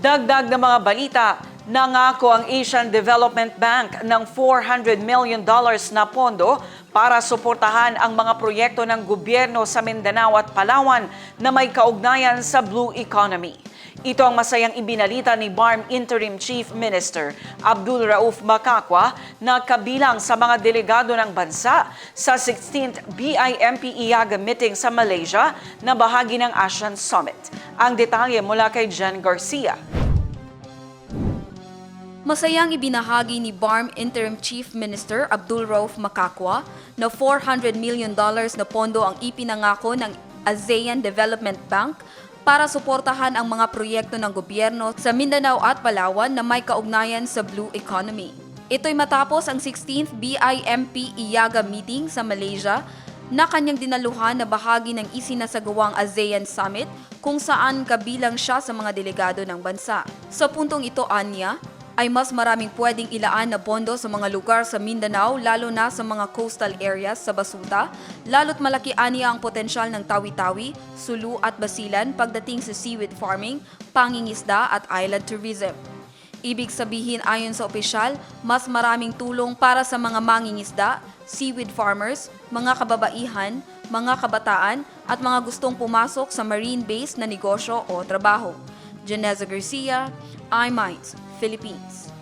Dagdag na mga balita, nangako ang Asian Development Bank ng 400 million dollars na pondo para suportahan ang mga proyekto ng gobyerno sa Mindanao at Palawan na may kaugnayan sa blue economy. Ito ang masayang ibinalita ni BARM Interim Chief Minister Abdul Rauf Makakwa na kabilang sa mga delegado ng bansa sa 16th BIMP IAGA meeting sa Malaysia na bahagi ng ASEAN Summit. Ang detalye mula kay Jen Garcia. Masayang ibinahagi ni BARM Interim Chief Minister Abdul Rauf Makakwa na 400 million dollars na pondo ang ipinangako ng ASEAN Development Bank para suportahan ang mga proyekto ng gobyerno sa Mindanao at Palawan na may kaugnayan sa blue economy. Ito'y matapos ang 16th BIMP IAGA meeting sa Malaysia na kanyang dinaluhan na bahagi ng isinasagawang ASEAN Summit kung saan kabilang siya sa mga delegado ng bansa. Sa puntong ito, Anya, ay mas maraming pwedeng ilaan na bondo sa mga lugar sa Mindanao lalo na sa mga coastal areas sa Basuta, lalo't malaki aniya ang potensyal ng Tawi-Tawi, Sulu at Basilan pagdating sa seaweed farming, pangingisda at island tourism. Ibig sabihin ayon sa opisyal, mas maraming tulong para sa mga mangingisda, seaweed farmers, mga kababaihan, mga kabataan at mga gustong pumasok sa marine-based na negosyo o trabaho. Janeza Garcia, iMinds, Philippines.